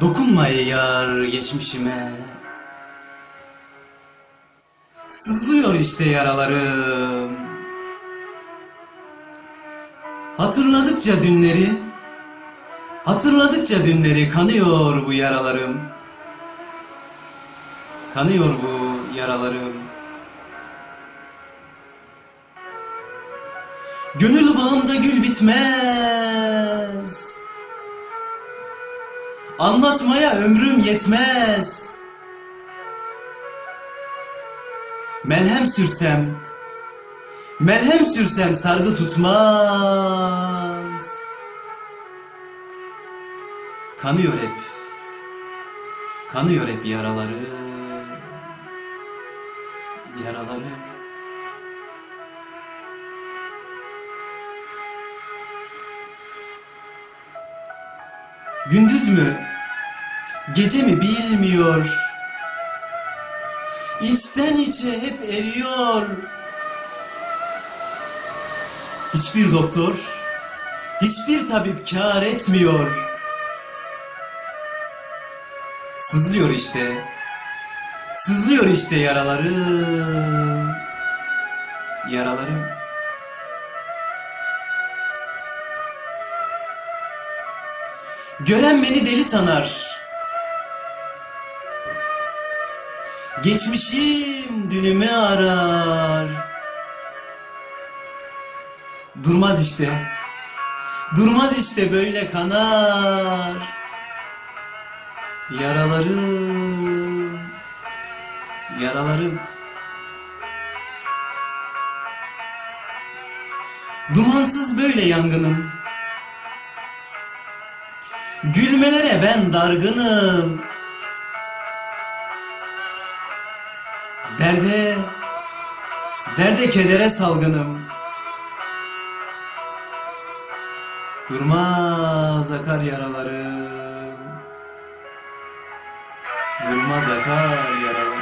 Dokunma yar geçmişime. Sızlıyor işte yaralarım. Hatırladıkça dünleri, hatırladıkça dünleri kanıyor bu yaralarım. Kanıyor bu yaralarım. Gönül bağımda gül bitmez. Anlatmaya ömrüm yetmez. Melhem sürsem, melhem sürsem sargı tutmaz. Kanıyor hep, kanıyor hep yaraları, yaraları. Gündüz mü, gece mi bilmiyor. İçten içe hep eriyor. Hiçbir doktor, hiçbir tabip kâr etmiyor. Sızlıyor işte, sızlıyor işte yaraları, yaraları. Gören beni deli sanar. Geçmişim dünümü arar. Durmaz işte. Durmaz işte böyle kanar. Yaralarım. Yaralarım. Dumansız böyle yangınım. Gülmelere ben dargınım. Derde, derde kedere salgınım. Durmaz akar yaralarım. Durmaz akar yaralarım.